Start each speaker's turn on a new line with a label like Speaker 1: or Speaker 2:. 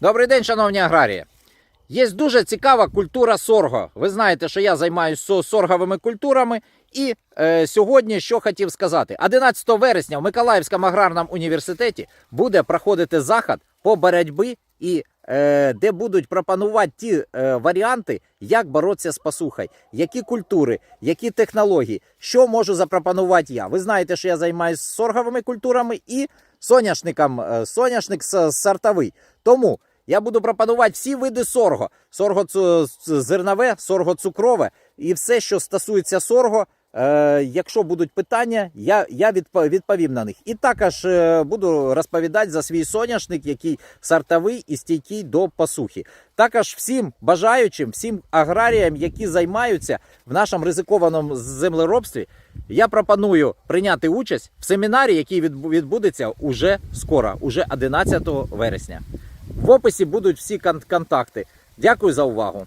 Speaker 1: Добрий день, шановні аграрії. Є дуже цікава культура сорго. Ви знаєте, що я займаюся сорговими культурами. І е, сьогодні що хотів сказати: 11 вересня в Миколаївському аграрному університеті буде проходити захід по боротьбі і де будуть пропонувати ті е, варіанти, як боротися з посухою, які культури, які технології, що можу запропонувати я. Ви знаєте, що я займаюся сорговими культурами і соняшником, е, соняшник сортовий. Тому я буду пропонувати всі види сорго: сорго зернове, сорго цукрове і все, що стосується сорго. Е, якщо будуть питання, я, відповім на них. І також е, буду розповідати за свій соняшник, який сортовий і стійкий до посухи. Також всім бажаючим, всім аграріям, які займаються в нашому ризикованому землеробстві, я пропоную прийняти участь в семінарі, який відбудеться уже скоро, уже 11 вересня. В описі будуть всі контакти. Дякую за увагу.